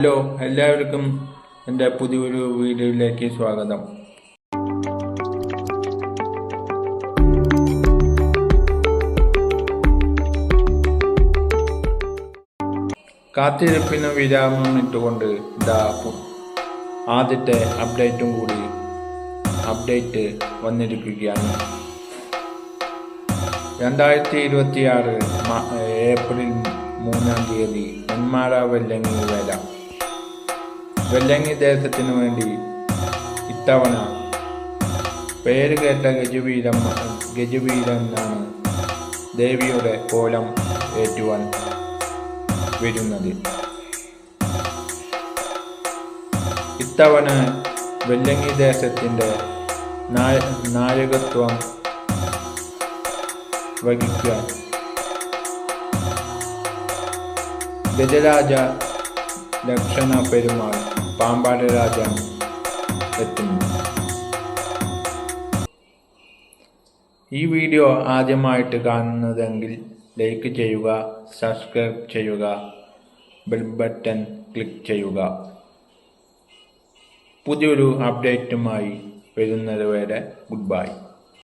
Hello എല്ലാവർക്കും എന്റെ പുതിയൊരു വീഡിയോയിലേക്ക് സ്വാഗതം. കാത്തിരിപ്പിന് വിരാമം ഇട്ടുകൊണ്ട് ഇതാ ആദ്യത്തെ അപ്ഡേറ്റും കൂടി അപ്ഡേറ്റ് വന്നിരിക്കുകയാണ്. രണ്ടായിരത്തി ഇരുപത്തിയാറ് ഏപ്രിൽ മൂന്നാം തീയതി നെന്മാറ വെല്ലങ്ങി വേല. വെല്ലങ്ങി ദേശത്തിനു വേണ്ടി ഇത്തവണ പേര് കേട്ട ഗജവീരം ഗജവീരനാണ് ദേവിയുടെ കോലം ഏറ്റുവാൻ വരുന്നത്. ഇത്തവണ വെല്ലങ്ങി ദേശത്തിന്റെ നായകത്വം വഹിക്കാൻ ഗജരാജ ലക്ഷണ പെരുമാൾ പാമ്പാട് രാജ എത്തുന്നു. ഈ വീഡിയോ ആദ്യമായിട്ട് കാണുന്നതെങ്കിൽ ലൈക്ക് ചെയ്യുക സബ്സ്ക്രൈബ് ചെയ്യുക ബെൽ ബട്ടൺ ക്ലിക്ക് ചെയ്യുക. പുതിയൊരു അപ്ഡേറ്റുമായി വരുന്നത് വരെ ഗുഡ് ബൈ